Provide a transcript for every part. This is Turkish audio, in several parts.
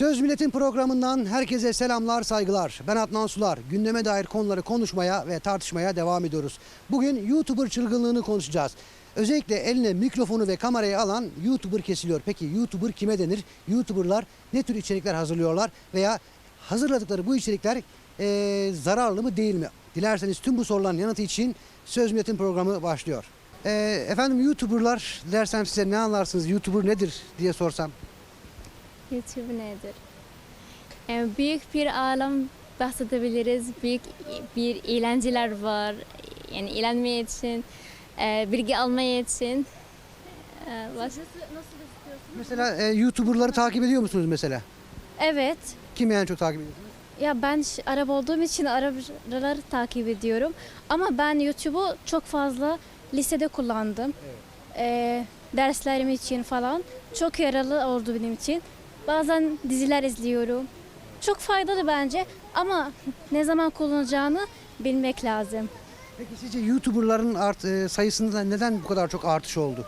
Söz Milletin programından herkese selamlar, saygılar. Ben Adnan Sular. Gündeme dair konuları konuşmaya ve tartışmaya devam ediyoruz. Bugün YouTuber çılgınlığını konuşacağız. Özellikle eline mikrofonu ve kamerayı alan YouTuber kesiliyor. Peki YouTuber kime denir? YouTuberlar ne tür içerikler hazırlıyorlar veya hazırladıkları bu içerikler eee, zararlı mı değil mi? Dilerseniz tüm bu soruların yanıtı için Söz Milletin programı başlıyor. Efendim YouTuberlar dersem size ne anlarsınız? YouTuber nedir diye sorsam. YouTube nedir? Yani büyük bir alan bahsedebiliriz. Büyük bir eğlenceler var. Yani eğlenmeye için, e, bilgi almaya için. E, baş- Mesela e, YouTuber'ları takip ediyor musunuz mesela? Evet. Kimi en çok takip ediyorsunuz? Ya ben Arap olduğum için Arapları takip ediyorum. Ama ben YouTube'u çok fazla lisede kullandım. Ee, derslerim için falan. Çok yararlı oldu benim için. Bazen diziler izliyorum. Çok faydalı bence ama ne zaman kullanacağını bilmek lazım. Peki sizce YouTuber'ların art, e, sayısında neden bu kadar çok artış oldu?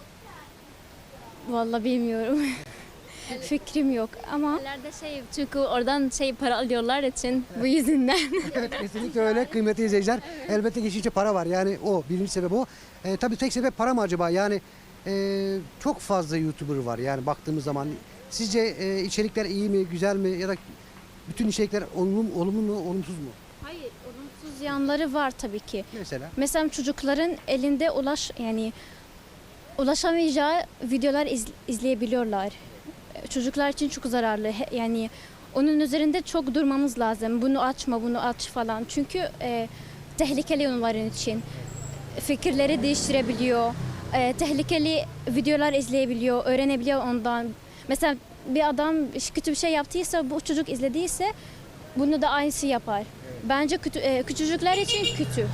Vallahi bilmiyorum. Fikrim yok ama Nerede şey çünkü oradan şey para alıyorlar için bu yüzünden. evet kesinlikle öyle kıymetli izleyiciler. Elbette geçici para var yani o birinci sebep o. E, tabii tek sebep para mı acaba? Yani e, çok fazla YouTuber var yani baktığımız zaman. Sizce e, içerikler iyi mi, güzel mi ya da bütün içerikler olumlu, mu- olumlu mu, olumsuz mu? Hayır, olumsuz yanları var tabii ki. Mesela Mesela çocukların elinde ulaş yani ulaşamayacağı videolar iz- izleyebiliyorlar. Çocuklar için çok zararlı. Yani onun üzerinde çok durmamız lazım. Bunu açma, bunu aç falan. Çünkü e, tehlikeli onların için. Fikirleri değiştirebiliyor. E, tehlikeli videolar izleyebiliyor, öğrenebiliyor ondan. Mesela bir adam kötü bir şey yaptıysa, bu çocuk izlediyse bunu da aynısı yapar. Bence kötü, e, küçücükler için kötü.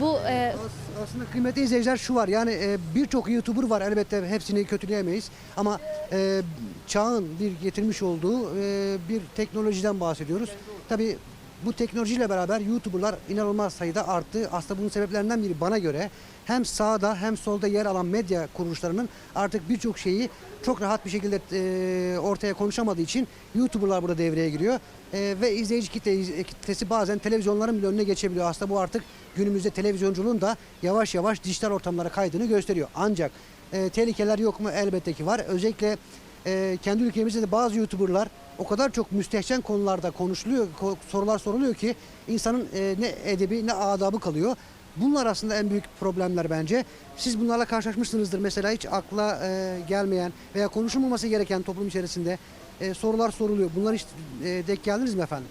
Bu e, As- Aslında kıymetli izleyiciler şu var yani e, birçok YouTuber var elbette hepsini kötüleyemeyiz ama e, çağın bir getirmiş olduğu e, bir teknolojiden bahsediyoruz. Tabii bu teknolojiyle beraber YouTuber'lar inanılmaz sayıda arttı. Aslında bunun sebeplerinden biri bana göre hem sağda hem solda yer alan medya kuruluşlarının artık birçok şeyi çok rahat bir şekilde e, ortaya konuşamadığı için YouTuber'lar burada devreye giriyor. E, ve izleyici kitle, kitlesi bazen televizyonların bile önüne geçebiliyor. Aslında bu artık günümüzde televizyonculuğun da yavaş yavaş dijital ortamlara kaydığını gösteriyor. Ancak e, tehlikeler yok mu? Elbette ki var. Özellikle e, kendi ülkemizde de bazı YouTuber'lar o kadar çok müstehcen konularda konuşuluyor, ko- sorular soruluyor ki insanın e, ne edebi ne adabı kalıyor. Bunlar aslında en büyük problemler bence. Siz bunlarla karşılaşmışsınızdır. Mesela hiç akla e, gelmeyen veya konuşulmaması gereken toplum içerisinde e, sorular soruluyor. Bunlar hiç e, denk geldiniz mi efendim?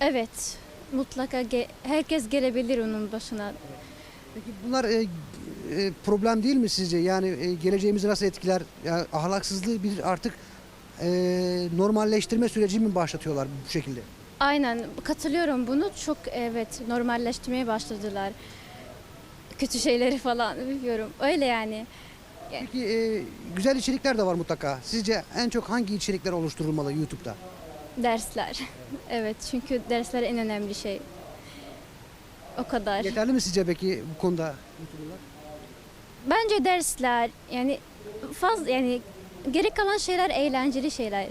evet mutlaka ge- herkes gelebilir onun başına. Peki bunlar e, e, problem değil mi sizce? Yani e, geleceğimizi nasıl etkiler? Yani ahlaksızlığı bir artık e, normalleştirme süreci mi başlatıyorlar bu şekilde? Aynen katılıyorum bunu çok evet normalleştirmeye başladılar. Kötü şeyleri falan bilmiyorum. Öyle yani. Peki e, güzel içerikler de var mutlaka. Sizce en çok hangi içerikler oluşturulmalı YouTube'da? Dersler. evet çünkü dersler en önemli şey. O kadar. Yeterli mi sizce peki bu konuda YouTuber'lar? Bence dersler yani fazla yani gerek kalan şeyler eğlenceli şeyler.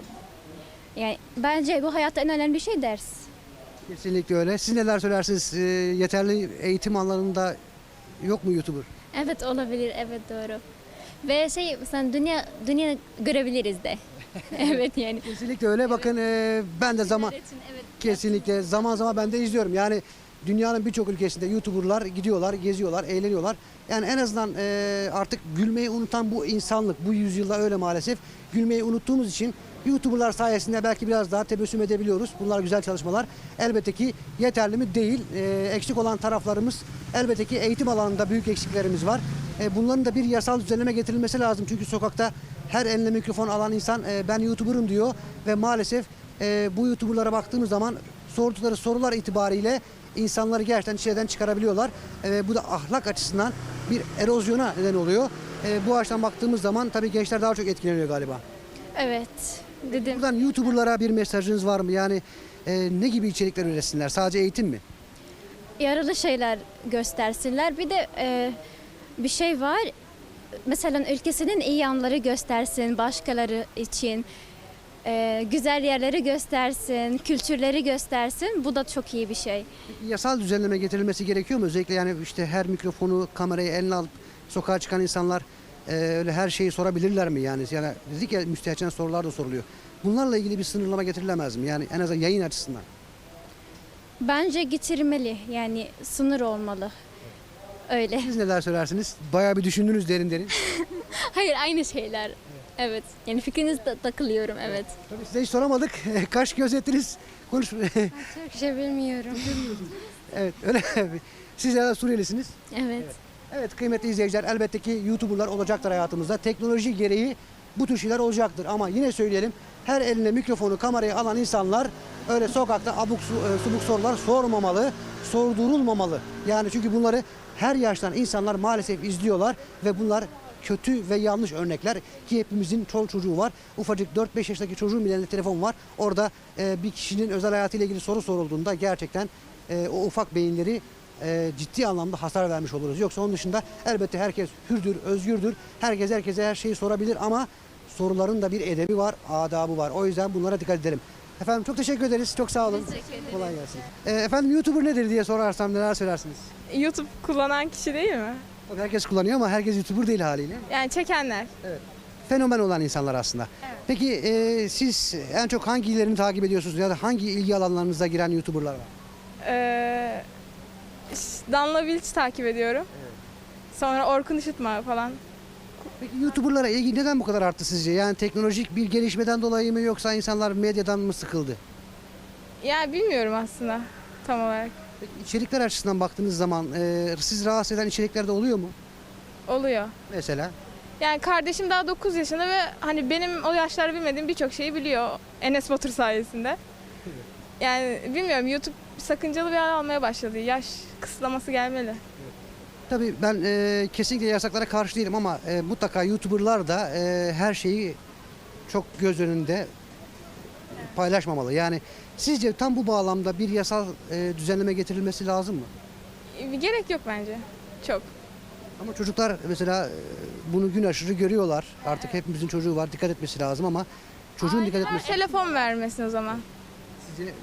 Yani bence bu hayatta en önemli şey ders. Kesinlikle öyle. Siz neler söylersiniz? E, yeterli eğitim alanında yok mu YouTuber? Evet olabilir, evet doğru. Ve şey sen dünya dünya görebiliriz de. evet yani. Kesinlikle öyle. Bakın e, ben de zaman için evet. Kesinlikle zaman zaman ben de izliyorum. Yani dünyanın birçok ülkesinde YouTuber'lar gidiyorlar, geziyorlar, eğleniyorlar. Yani en azından e, artık gülmeyi unutan bu insanlık, bu yüzyılda öyle maalesef. Gülmeyi unuttuğumuz için YouTuber'lar sayesinde belki biraz daha tebessüm edebiliyoruz. Bunlar güzel çalışmalar. Elbette ki yeterli mi? Değil. E, eksik olan taraflarımız elbette ki eğitim alanında büyük eksiklerimiz var. E, bunların da bir yasal düzenleme getirilmesi lazım. Çünkü sokakta her eline mikrofon alan insan e, ben YouTuber'ım diyor ve maalesef e, bu YouTuber'lara baktığımız zaman sordukları sorular itibariyle insanları gerçekten şeyden çıkarabiliyorlar. E, bu da ahlak açısından bir erozyona neden oluyor. E, bu açıdan baktığımız zaman tabii gençler daha çok etkileniyor galiba. Evet. Dedim. Buradan YouTuber'lara bir mesajınız var mı? Yani e, ne gibi içerikler üretsinler? Sadece eğitim mi? yararlı şeyler göstersinler. Bir de e, bir şey var. Mesela ülkesinin iyi yanları göstersin başkaları için. E, güzel yerleri göstersin, kültürleri göstersin. Bu da çok iyi bir şey. Yasal düzenleme getirilmesi gerekiyor mu? Özellikle yani işte her mikrofonu, kamerayı eline alıp sokağa çıkan insanlar e, öyle her şeyi sorabilirler mi yani? Yani dedik ya müstehcen sorular da soruluyor. Bunlarla ilgili bir sınırlama getirilemez mi? Yani en azından yayın açısından. Bence getirmeli. Yani sınır olmalı. Öyle. Siz neler söylersiniz? Bayağı bir düşündünüz derin derin. Hayır aynı şeyler. Evet. Yani fikrinizde takılıyorum evet. Tabii size hiç soramadık. Kaş göz ettiniz. Konuş. Türkçe bilmiyorum. evet öyle. Siz de Suriyelisiniz. Evet. Evet kıymetli izleyiciler elbette ki YouTuber'lar olacaktır hayatımızda. Teknoloji gereği bu tür şeyler olacaktır. Ama yine söyleyelim her eline mikrofonu kamerayı alan insanlar öyle sokakta abuk su, e, subuk sorular sormamalı, sordurulmamalı. Yani çünkü bunları her yaştan insanlar maalesef izliyorlar ve bunlar kötü ve yanlış örnekler ki hepimizin çol çocuğu var. Ufacık 4-5 yaşındaki çocuğun bile telefon var. Orada e, bir kişinin özel hayatıyla ilgili soru sorulduğunda gerçekten e, o ufak beyinleri e, ciddi anlamda hasar vermiş oluruz. Yoksa onun dışında elbette herkes hürdür, özgürdür. Herkes herkese her şeyi sorabilir ama soruların da bir edebi var, adabı var. O yüzden bunlara dikkat edelim. Efendim çok teşekkür ederiz. Çok sağ olun. Teşekkür ederim. Kolay gelsin. E, efendim YouTuber nedir diye sorarsam neler söylersiniz? YouTube kullanan kişi değil mi? Tabii herkes kullanıyor ama herkes YouTuber değil haliyle. Yani çekenler. Fenomen olan insanlar aslında. Peki e, siz en çok hangilerini takip ediyorsunuz ya da hangi ilgi alanlarınıza giren YouTuber'lar var? Ee, Danla Bilic takip ediyorum. Sonra Orkun Işıtma falan. Peki YouTuber'lara ilgi neden bu kadar arttı sizce? Yani teknolojik bir gelişmeden dolayı mı yoksa insanlar medyadan mı sıkıldı? Yani bilmiyorum aslında tam olarak. Peki içerikler açısından baktığınız zaman e, siz rahatsız eden içerikler de oluyor mu? Oluyor. Mesela Yani kardeşim daha 9 yaşında ve hani benim o yaşlarda bilmediğim birçok şeyi biliyor Enes Batur sayesinde. Yani bilmiyorum YouTube sakıncalı bir hal almaya başladı. Yaş kısıtlaması gelmeli. tabii ben e, kesinlikle yasaklara karşı değilim ama e, mutlaka YouTuber'lar da e, her şeyi çok göz önünde paylaşmamalı. Yani sizce tam bu bağlamda bir yasal e, düzenleme getirilmesi lazım mı? Gerek yok bence. Çok. Ama çocuklar mesela e, bunu gün aşırı görüyorlar. Artık hepimizin çocuğu var. Dikkat etmesi lazım ama çocuğun dikkat etmesi Telefon vermesin o zaman. sizce e,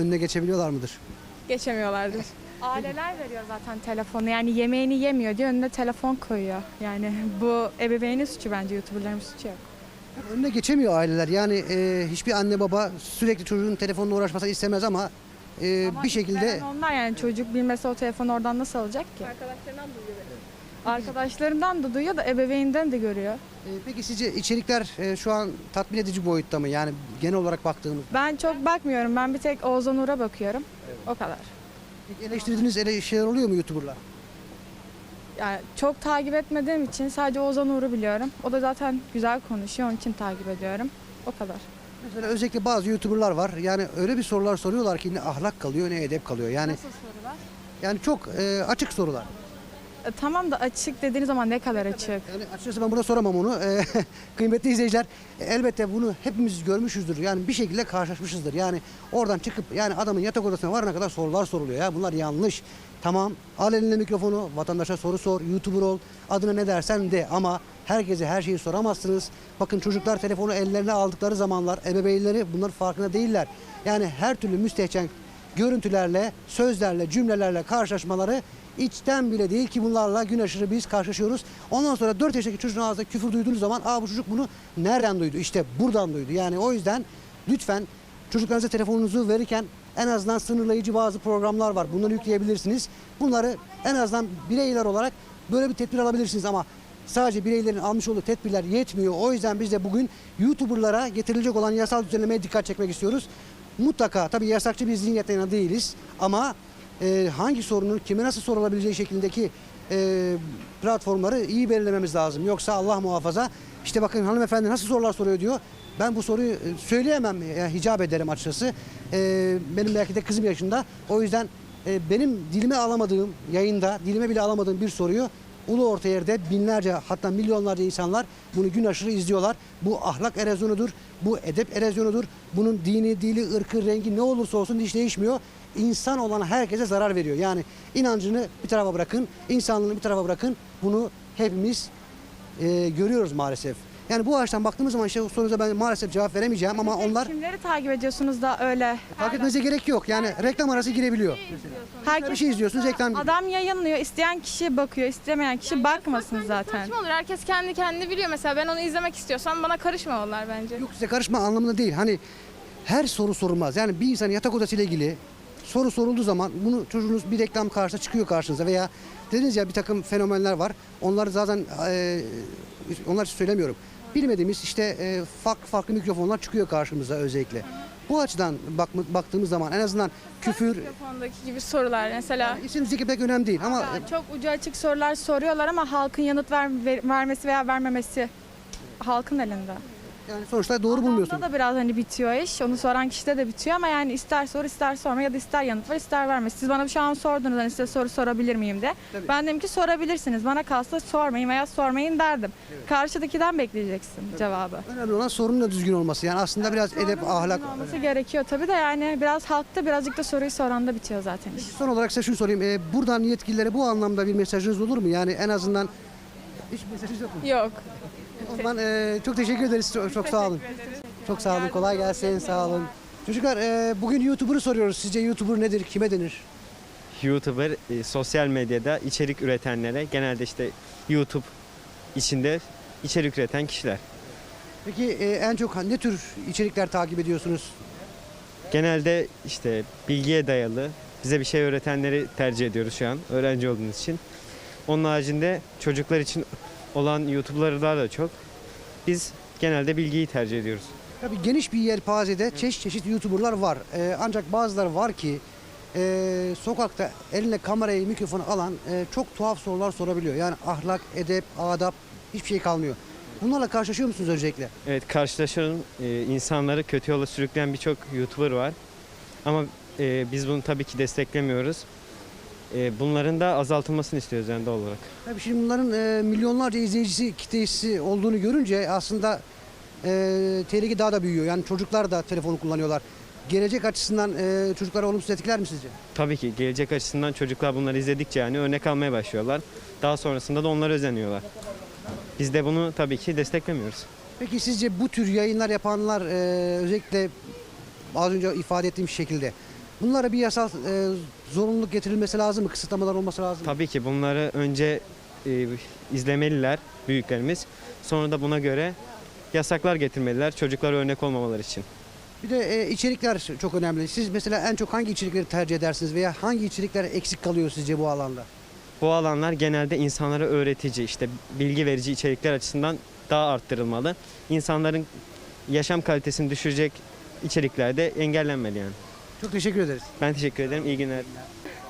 önüne geçebiliyorlar mıdır? Geçemiyorlardır. Aileler veriyor zaten telefonu. Yani yemeğini yemiyor diye önüne telefon koyuyor. Yani bu ebeveynin suçu bence. YouTuber'ların suçu yok. Önüne geçemiyor aileler. Yani e, hiçbir anne baba sürekli çocuğun telefonla uğraşmasını istemez ama, e, Ama bir şekilde veren onlar yani çocuk bilmese o telefonu oradan nasıl alacak ki? Arkadaşlarından duyuyor. Arkadaşlarından da duyuyor da ebeveyninden de görüyor. e, peki sizce içerikler e, şu an tatmin edici boyutta mı? Yani genel olarak baktığımız. Ben çok bakmıyorum. Ben bir tek Oğuzhan Uğur'a bakıyorum. O kadar. Peki eleştirdiğiniz ele şeyler oluyor mu YouTuber'lar? Yani çok takip etmediğim için sadece Oğuzhan Uğur'u biliyorum. O da zaten güzel konuşuyor. Onun için takip ediyorum. O kadar. Mesela özellikle bazı YouTuber'lar var. Yani öyle bir sorular soruyorlar ki ne ahlak kalıyor ne edep kalıyor. Yani Nasıl sorular? yani çok e, açık sorular. E, tamam da açık dediğiniz zaman ne kadar açık? Yani açıkçası ben burada soramam onu. Ee, kıymetli izleyiciler e, elbette bunu hepimiz görmüşüzdür. Yani bir şekilde karşılaşmışızdır. Yani oradan çıkıp yani adamın yatak odasına varana kadar sorular soruluyor. Ya bunlar yanlış. Tamam al eline mikrofonu vatandaşa soru sor. YouTuber ol. Adına ne dersen de ama herkese her şeyi soramazsınız. Bakın çocuklar telefonu ellerine aldıkları zamanlar ebeveynleri bunlar farkında değiller. Yani her türlü müstehcen görüntülerle, sözlerle, cümlelerle karşılaşmaları içten bile değil ki bunlarla gün aşırı biz karşılaşıyoruz. Ondan sonra 4 yaşındaki çocuğun ağzında küfür duyduğunuz zaman aa bu çocuk bunu nereden duydu? İşte buradan duydu. Yani o yüzden lütfen çocuklarınıza telefonunuzu verirken en azından sınırlayıcı bazı programlar var. Bunları yükleyebilirsiniz. Bunları en azından bireyler olarak böyle bir tedbir alabilirsiniz ama sadece bireylerin almış olduğu tedbirler yetmiyor. O yüzden biz de bugün YouTuber'lara getirilecek olan yasal düzenlemeye dikkat çekmek istiyoruz. Mutlaka tabii yasakçı bir zihniyetten değiliz ama e, hangi sorunun kime nasıl sorulabileceği şeklindeki e, platformları iyi belirlememiz lazım. Yoksa Allah muhafaza işte bakın hanımefendi nasıl sorular soruyor diyor. Ben bu soruyu e, söyleyemem, yani hicap ederim açıkçası. E, benim belki de kızım yaşında. O yüzden e, benim dilime alamadığım, yayında dilime bile alamadığım bir soruyu ulu orta yerde binlerce hatta milyonlarca insanlar bunu gün aşırı izliyorlar. Bu ahlak erozyonudur, bu edep erozyonudur. Bunun dini, dili, ırkı, rengi ne olursa olsun hiç değişmiyor. İnsan olan herkese zarar veriyor. Yani inancını bir tarafa bırakın, insanlığını bir tarafa bırakın. Bunu hepimiz e, görüyoruz maalesef. Yani bu açıdan baktığımız zaman işte sorunuza ben maalesef cevap veremeyeceğim ama onlar Kimleri takip ediyorsunuz da öyle? fark etmenize gerek yok. Yani reklam arası girebiliyor. Herkes Bir şey izliyorsunuz reklam Adam yayınlıyor. isteyen kişi bakıyor, istemeyen kişi bakmasın zaten. Saçma olur. Herkes kendi kendini biliyor. Mesela ben onu izlemek istiyorsam bana karışmamalılar bence. Yok size karışma anlamında değil. Hani her soru sorulmaz. Yani bir insanın yatak odası ile ilgili soru sorulduğu zaman bunu çocuğunuz bir reklam karşısında çıkıyor karşınıza veya dediniz ya bir takım fenomenler var. Onları zaten e, onlar için söylemiyorum. Bilmediğimiz işte e, farklı farklı mikrofonlar çıkıyor karşımıza özellikle. Bu açıdan bak, baktığımız zaman en azından küfür Telefondaki gibi sorular mesela. isim zikri pek önemli değil ama Ya Çok ucu açık sorular soruyorlar ama halkın yanıt ver- ver- vermesi veya vermemesi halkın elinde. Yani sonuçta doğru bulmuyorsunuz. Adamda da biraz hani bitiyor iş. Onu soran kişide de bitiyor ama yani ister sor ister sorma ya da ister yanıt ver ister verme. Siz bana şu an sordunuz hani size soru sorabilir miyim de. Tabii. Ben dedim ki sorabilirsiniz. Bana kalsa sormayın veya sormayın derdim. Karşıdakiden bekleyeceksin cevabı. Önemli olan sorunun da düzgün olması. Yani aslında biraz edep, ahlak. Olması gerekiyor tabii de yani biraz halkta birazcık da soruyu soranda bitiyor zaten iş. Son olarak size şunu sorayım. Ee, buradan yetkililere bu anlamda bir mesajınız olur mu? Yani en azından hiç mesajınız yok mu? Yok. O zaman e, çok teşekkür ederiz. Çok, çok sağ olun. Çok sağ olun. Kolay gelsin. Sağ olun. Çocuklar e, bugün YouTuber'ı soruyoruz. Sizce YouTuber nedir? Kime denir? YouTuber e, sosyal medyada içerik üretenlere genelde işte YouTube içinde içerik üreten kişiler. Peki e, en çok ne tür içerikler takip ediyorsunuz? Genelde işte bilgiye dayalı bize bir şey öğretenleri tercih ediyoruz şu an öğrenci olduğumuz için. Onun haricinde çocuklar için olan YouTuber'lar da çok. Biz genelde bilgiyi tercih ediyoruz. Tabii geniş bir yelpazede çeşit çeşit YouTuber'lar var. E, ancak bazıları var ki e, sokakta eline kamerayı, mikrofonu alan e, çok tuhaf sorular sorabiliyor. Yani ahlak, edep, adap hiçbir şey kalmıyor. Bunlarla karşılaşıyor musunuz öncelikle? Evet karşılaşıyorum e, insanları kötü yola sürükleyen birçok YouTuber var. Ama e, biz bunu tabii ki desteklemiyoruz. E, bunların da azaltılmasını istiyoruz yani doğal olarak. Tabii şimdi bunların e, milyonlarca izleyicisi, kitlesi olduğunu görünce aslında e, tehlike daha da büyüyor. Yani çocuklar da telefonu kullanıyorlar. Gelecek açısından e, çocuklara olumsuz etkiler mi sizce? Tabii ki gelecek açısından çocuklar bunları izledikçe yani örnek almaya başlıyorlar. Daha sonrasında da onlara özeniyorlar. Biz de bunu tabii ki desteklemiyoruz. Peki sizce bu tür yayınlar yapanlar e, özellikle az önce ifade ettiğim şekilde bunlara bir yasal e, zorunluluk getirilmesi lazım mı? Kısıtlamalar olması lazım mı? Tabii ki bunları önce e, izlemeliler büyüklerimiz. Sonra da buna göre yasaklar getirmeliler çocuklara örnek olmamaları için. Bir de e, içerikler çok önemli. Siz mesela en çok hangi içerikleri tercih edersiniz veya hangi içerikler eksik kalıyor sizce bu alanda? Bu alanlar genelde insanlara öğretici, işte bilgi verici içerikler açısından daha arttırılmalı. İnsanların yaşam kalitesini düşürecek içerikler de engellenmeli yani. Çok teşekkür ederiz. Ben teşekkür ederim. İyi günler.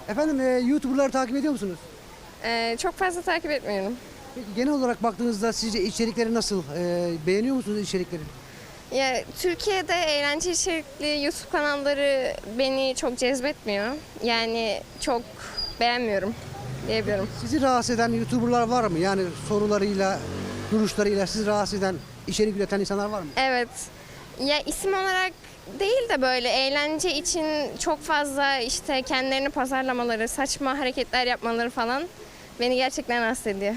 Efendim e, YouTuber'ları takip ediyor musunuz? Ee, çok fazla takip etmiyorum. Peki genel olarak baktığınızda sizce içerikleri nasıl? E, beğeniyor musunuz içerikleri? Ya Türkiye'de eğlence içerikli YouTube kanalları beni çok cezbetmiyor. Yani çok beğenmiyorum diyebilirim. Sizi rahatsız eden YouTuber'lar var mı? Yani sorularıyla, duruşlarıyla sizi rahatsız eden, içerik üreten insanlar var mı? Evet. Ya isim olarak değil de böyle eğlence için çok fazla işte kendilerini pazarlamaları, saçma hareketler yapmaları falan beni gerçekten rahatsız ediyor.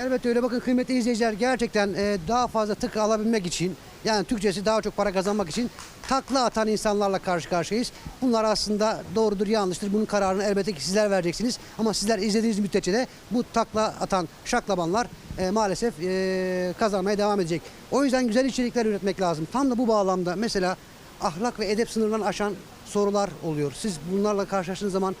Elbette öyle bakın kıymetli izleyiciler gerçekten e, daha fazla tık alabilmek için yani Türkçesi daha çok para kazanmak için takla atan insanlarla karşı karşıyayız. Bunlar aslında doğrudur yanlıştır. Bunun kararını elbette ki sizler vereceksiniz. Ama sizler izlediğiniz müddetçe de bu takla atan şaklabanlar e, maalesef e, kazanmaya devam edecek. O yüzden güzel içerikler üretmek lazım. Tam da bu bağlamda mesela ahlak ve edep sınırlarını aşan sorular oluyor. Siz bunlarla karşılaştığınız zaman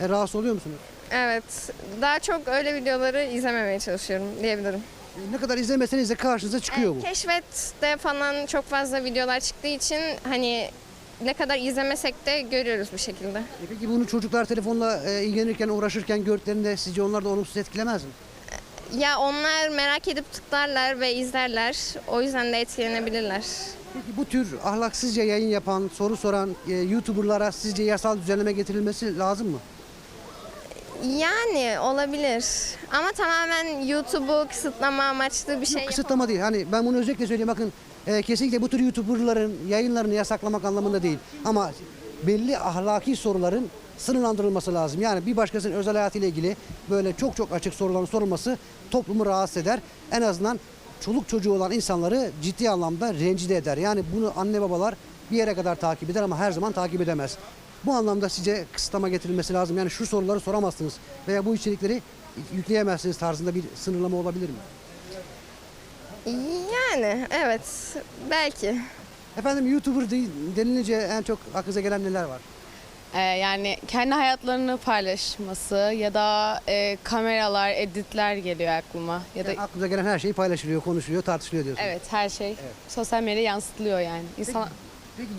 e, rahatsız oluyor musunuz? Evet. Daha çok öyle videoları izlememeye çalışıyorum diyebilirim. E, Ne kadar izlemeseniz de karşınıza çıkıyor bu. Keşfette falan çok fazla videolar çıktığı için hani ne kadar izlemesek de görüyoruz bu şekilde. E Peki bunu çocuklar telefonla e, ilgilenirken, uğraşırken gördüklerinde sizce onlar da olumsuz etkilemez mi? Ya onlar merak edip tıklarlar ve izlerler. O yüzden de etkilenebilirler. Peki bu tür ahlaksızca yayın yapan, soru soran e, YouTuber'lara sizce yasal düzenleme getirilmesi lazım mı? Yani olabilir. Ama tamamen YouTube'u kısıtlama amaçlı bir şey Yok kısıtlama değil. Hani ben bunu özellikle söyleyeyim bakın e, kesinlikle bu tür YouTuber'ların yayınlarını yasaklamak anlamında değil. Ama belli ahlaki soruların sınırlandırılması lazım. Yani bir başkasının özel hayatıyla ilgili böyle çok çok açık soruların sorulması toplumu rahatsız eder. En azından çoluk çocuğu olan insanları ciddi anlamda rencide eder. Yani bunu anne babalar bir yere kadar takip eder ama her zaman takip edemez. Bu anlamda size kısıtlama getirilmesi lazım. Yani şu soruları soramazsınız veya bu içerikleri yükleyemezsiniz tarzında bir sınırlama olabilir mi? Yani evet belki. Efendim YouTuber de- denilince en çok aklınıza gelen neler var? Ee, yani kendi hayatlarını paylaşması ya da e, kameralar, editler geliyor aklıma. Ya da Yani aklınıza gelen her şey paylaşılıyor, konuşuluyor, tartışılıyor diyorsunuz. evet her şey sosyal medyaya yansıtılıyor yani. İnsan Peki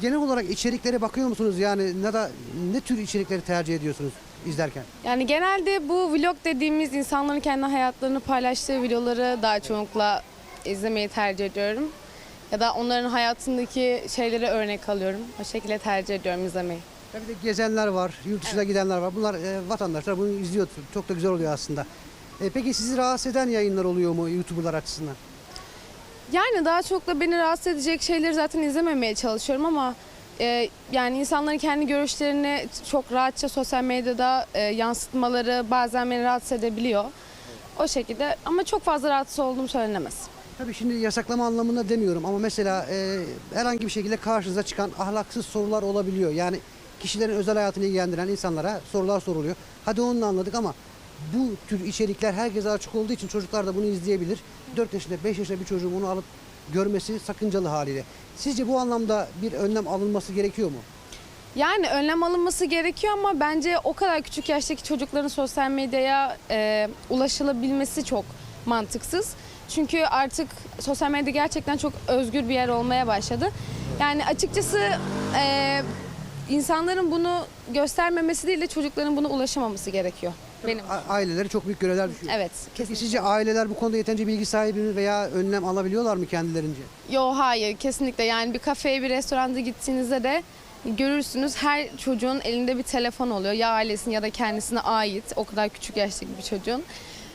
genel olarak içeriklere bakıyor musunuz? Yani ne da ne tür içerikleri tercih ediyorsunuz izlerken? yani genelde bu vlog dediğimiz insanların kendi hayatlarını paylaştığı videoları daha çoğunlukla izlemeyi tercih ediyorum. Ya da onların hayatındaki şeyleri örnek alıyorum. O şekilde tercih ediyorum izlemeyi. Tabii de gezenler var, yurt dışına gidenler var. Bunlar e, vatandaşlar bunu izliyor. Çok da güzel oluyor aslında. E, peki sizi rahatsız eden yayınlar oluyor mu YouTuber'lar açısından? Yani daha çok da beni rahatsız edecek şeyleri zaten izlememeye çalışıyorum ama e, yani insanların kendi görüşlerini çok rahatça sosyal medyada e, yansıtmaları bazen beni rahatsız edebiliyor. O şekilde ama çok fazla rahatsız olduğum söylenemez. Tabii şimdi yasaklama anlamında demiyorum ama mesela e, herhangi bir şekilde karşınıza çıkan ahlaksız sorular olabiliyor. Yani kişilerin özel hayatını ilgilendiren insanlara sorular soruluyor. Hadi onu da anladık ama bu tür içerikler herkese açık olduğu için çocuklar da bunu izleyebilir. 4 yaşında 5 yaşında bir çocuğun onu alıp görmesi sakıncalı haliyle. Sizce bu anlamda bir önlem alınması gerekiyor mu? Yani önlem alınması gerekiyor ama bence o kadar küçük yaştaki çocukların sosyal medyaya e, ulaşılabilmesi çok mantıksız. Çünkü artık sosyal medya gerçekten çok özgür bir yer olmaya başladı. Yani açıkçası e, insanların bunu göstermemesi değil de çocukların buna ulaşamaması gerekiyor. Benim. A- aileleri çok büyük görevler düşüyor. Evet. Peki sizce aileler bu konuda yeterince bilgi sahibi mi veya önlem alabiliyorlar mı kendilerince? Yo hayır kesinlikle yani bir kafeye bir restoranda gittiğinizde de görürsünüz her çocuğun elinde bir telefon oluyor. Ya ailesine ya da kendisine ait o kadar küçük yaştaki bir çocuğun.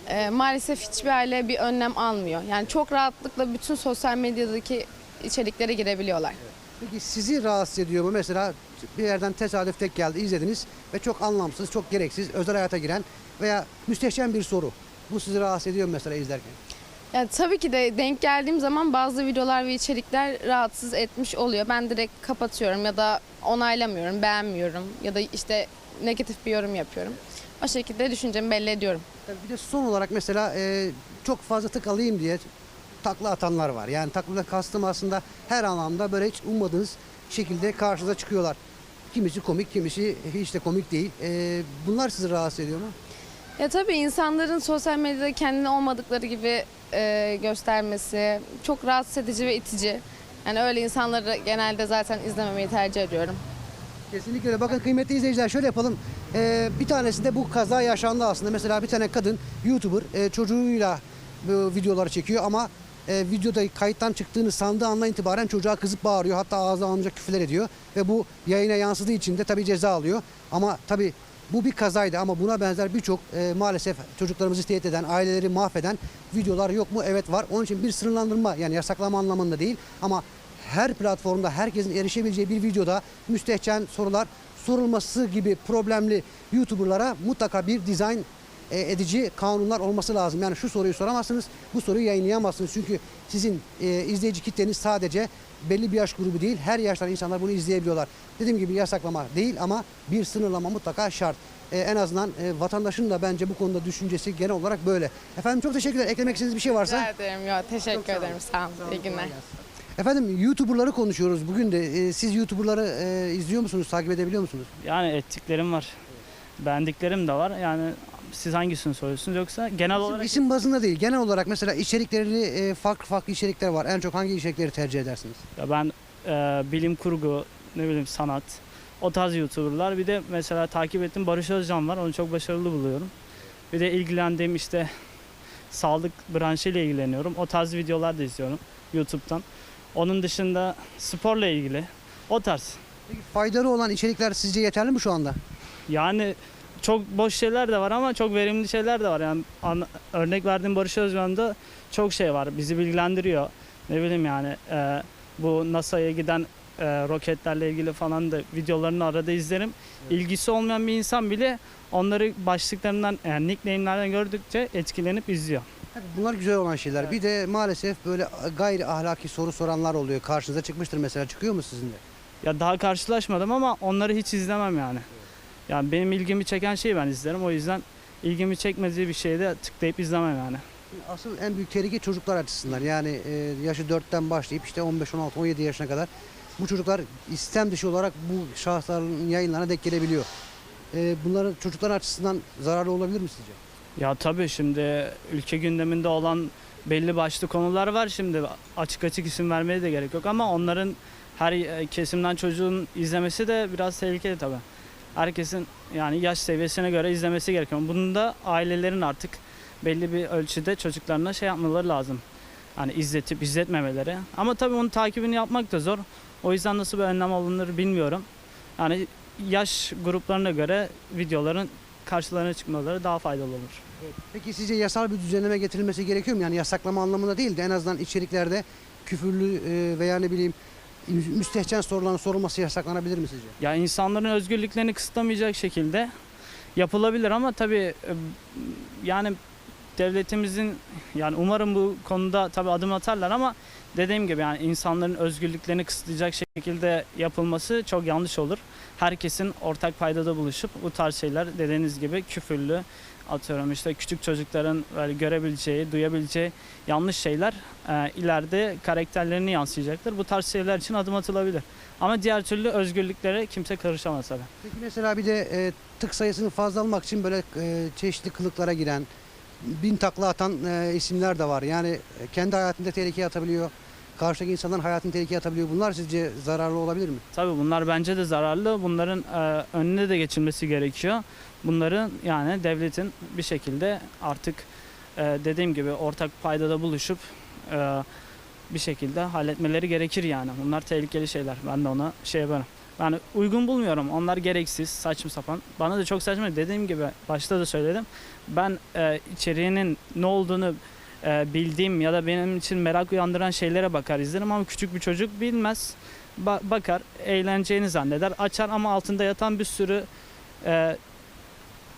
Ee, maalesef hiçbir aile bir önlem almıyor. Yani çok rahatlıkla bütün sosyal medyadaki içeriklere girebiliyorlar. Peki sizi rahatsız ediyor mu? Mesela bir yerden tesadüf tek geldi, izlediniz ve çok anlamsız, çok gereksiz, özel hayata giren veya müstehcen bir soru. Bu sizi rahatsız ediyor mu mesela izlerken? Yani tabii ki de denk geldiğim zaman bazı videolar ve içerikler rahatsız etmiş oluyor. Ben direkt kapatıyorum ya da onaylamıyorum, beğenmiyorum ya da işte negatif bir yorum yapıyorum. O şekilde düşüncemi belli ediyorum. Tabii Bir de son olarak mesela e, çok fazla tık alayım diye takla atanlar var. Yani taklada kastım aslında her anlamda böyle hiç ummadığınız şekilde karşınıza çıkıyorlar. Kimisi komik, kimisi hiç de komik değil. E, bunlar sizi rahatsız ediyor mu? Ya tabii insanların sosyal medyada kendini olmadıkları gibi e, göstermesi çok rahatsız edici ve itici. Yani öyle insanları genelde zaten izlememeyi tercih ediyorum. Kesinlikle öyle. Bakın kıymetli izleyiciler şöyle yapalım. Ee, bir tanesinde bu kaza yaşandı aslında. Mesela bir tane kadın YouTuber e, çocuğuyla bu videoları çekiyor ama e, videoda kayıttan çıktığını sandığı andan itibaren çocuğa kızıp bağırıyor. Hatta ağzına alınacak küfürler ediyor. Ve bu yayına yansıdığı için de tabii ceza alıyor. Ama tabii bu bir kazaydı ama buna benzer birçok e, maalesef çocuklarımızı tehdit eden, aileleri mahveden videolar yok mu? Evet var. Onun için bir sınırlandırma yani yasaklama anlamında değil ama her platformda herkesin erişebileceği bir videoda müstehcen sorular sorulması gibi problemli YouTuber'lara mutlaka bir dizayn edici kanunlar olması lazım. Yani şu soruyu soramazsınız, bu soruyu yayınlayamazsınız. Çünkü sizin e, izleyici kitleniz sadece belli bir yaş grubu değil, her yaştan insanlar bunu izleyebiliyorlar. Dediğim gibi yasaklama değil ama bir sınırlama mutlaka şart. E, en azından e, vatandaşın da bence bu konuda düşüncesi genel olarak böyle. Efendim çok teşekkürler. Eklemek istediğiniz bir şey varsa. Rica ederim. Yo, teşekkür Çok sağ olun. ederim. Sağ olun. İyi günler. Efendim YouTuber'ları konuşuyoruz bugün de. E, siz YouTuber'ları e, izliyor musunuz, takip edebiliyor musunuz? Yani ettiklerim var. Beğendiklerim de var. Yani siz hangisini soruyorsunuz yoksa genel olarak isim bazında değil. Genel olarak mesela içerikleri e, farklı farklı içerikler var. En çok hangi içerikleri tercih edersiniz? ya ben e, bilim kurgu, ne bileyim sanat, o tarz YouTuber'lar. Bir de mesela takip ettiğim Barış Özcan var. Onu çok başarılı buluyorum. Bir de ilgilendiğim işte sağlık branşıyla ilgileniyorum. O tarz videolar da izliyorum YouTube'dan. Onun dışında sporla ilgili o tarz. Peki faydalı olan içerikler sizce yeterli mi şu anda? Yani çok boş şeyler de var ama çok verimli şeyler de var. Yani an- örnek verdiğim Barış Özcan'da çok şey var. Bizi bilgilendiriyor. Ne bileyim yani e, bu NASA'ya giden e, roketlerle ilgili falan da videolarını arada izlerim. İlgisi olmayan bir insan bile onları başlıklarından yani nickname'lerden gördükçe etkilenip izliyor. Bunlar güzel olan şeyler. Bir de maalesef böyle gayri ahlaki soru soranlar oluyor. Karşınıza çıkmıştır mesela. Çıkıyor mu sizin de? Ya daha karşılaşmadım ama onları hiç izlemem yani. Yani benim ilgimi çeken şeyi ben izlerim. O yüzden ilgimi çekmediği bir şeyde tıklayıp izlemem yani. Asıl en büyük tehlike çocuklar açısından. Yani e, yaşı 4'ten başlayıp işte 15, 16, 17 yaşına kadar bu çocuklar istem dışı olarak bu şahısların yayınlarına denk gelebiliyor. E, bunların çocuklar açısından zararlı olabilir mi sizce? Ya tabii şimdi ülke gündeminde olan belli başlı konular var şimdi açık açık isim vermeye de gerek yok ama onların her e, kesimden çocuğun izlemesi de biraz tehlikeli tabii. Herkesin yani yaş seviyesine göre izlemesi gerekiyor. Bunun da ailelerin artık belli bir ölçüde çocuklarına şey yapmaları lazım. Hani izletip izletmemeleri. Ama tabii onun takibini yapmak da zor. O yüzden nasıl bir önlem alınır bilmiyorum. Yani yaş gruplarına göre videoların karşılarına çıkmaları daha faydalı olur. Peki sizce yasal bir düzenleme getirilmesi gerekiyor mu? Yani yasaklama anlamında değil de en azından içeriklerde küfürlü e, veya ne bileyim müstehcen soruların sorulması yasaklanabilir mi sizce? Ya insanların özgürlüklerini kısıtlamayacak şekilde yapılabilir ama tabii e, yani devletimizin yani umarım bu konuda tabii adım atarlar ama dediğim gibi yani insanların özgürlüklerini kısıtlayacak şekilde yapılması çok yanlış olur. Herkesin ortak paydada buluşup bu tarz şeyler dediğiniz gibi küfürlü atıyorum işte küçük çocukların böyle görebileceği, duyabileceği yanlış şeyler e, ileride karakterlerini yansıyacaktır. Bu tarz şeyler için adım atılabilir. Ama diğer türlü özgürlüklere kimse karışamaz tabii. Peki mesela bir de e, tık sayısını fazla almak için böyle e, çeşitli kılıklara giren, bin takla atan e, isimler de var. Yani kendi hayatında tehlikeye atabiliyor. Karşıdaki insanların hayatını tehlikeye atabiliyor. Bunlar sizce zararlı olabilir mi? Tabii bunlar bence de zararlı. Bunların e, önüne de geçilmesi gerekiyor. Bunların yani devletin bir şekilde artık e, dediğim gibi ortak paydada buluşup e, bir şekilde halletmeleri gerekir yani. Bunlar tehlikeli şeyler. Ben de ona şey yaparım. Yani uygun bulmuyorum. Onlar gereksiz, saçma sapan. Bana da çok saçma. Dediğim gibi başta da söyledim. Ben e, içeriğinin ne olduğunu e, bildiğim ya da benim için merak uyandıran şeylere bakar izlerim ama küçük bir çocuk bilmez. Ba- bakar, eğleneceğini zanneder, açar ama altında yatan bir sürü e,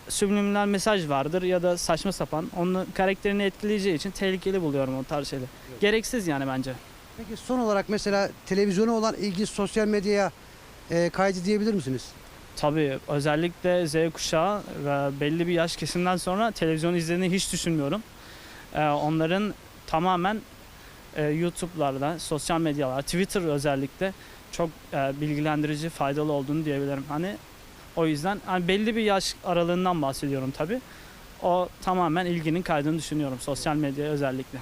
subliminal mesaj vardır ya da saçma sapan. Onun karakterini etkileyeceği için tehlikeli buluyorum o tarz şeyleri. Gereksiz yani bence. Peki son olarak mesela televizyona olan ilgi sosyal medyaya e, kaydı diyebilir misiniz? Tabii özellikle Z kuşağı ve belli bir yaş kesimden sonra televizyon izlediğini hiç düşünmüyorum. Ee, onların tamamen e, YouTube'larda, sosyal medyalar, Twitter özellikle çok e, bilgilendirici, faydalı olduğunu diyebilirim. Hani o yüzden hani belli bir yaş aralığından bahsediyorum tabii. O tamamen ilginin kaydığını düşünüyorum sosyal medyaya özellikle.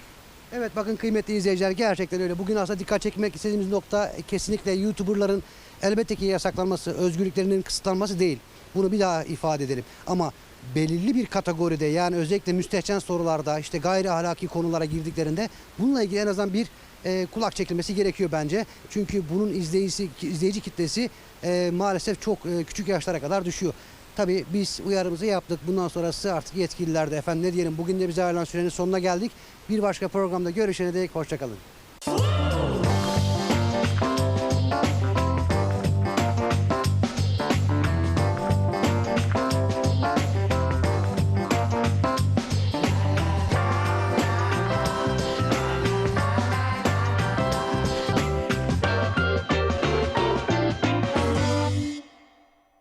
Evet bakın kıymetli izleyiciler gerçekten öyle. Bugün aslında dikkat çekmek istediğimiz nokta kesinlikle YouTuber'ların elbette ki yasaklanması, özgürlüklerinin kısıtlanması değil. Bunu bir daha ifade edelim. Ama belirli bir kategoride yani özellikle müstehcen sorularda işte gayri ahlaki konulara girdiklerinde bununla ilgili en azından bir e, kulak çekilmesi gerekiyor bence. Çünkü bunun izleyicisi, izleyici kitlesi e, maalesef çok e, küçük yaşlara kadar düşüyor. Tabii biz uyarımızı yaptık. Bundan sonrası artık yetkililer de efendim ne diyelim bugün de bize ayrılan sürenin sonuna geldik. Bir başka programda görüşene dek hoşçakalın.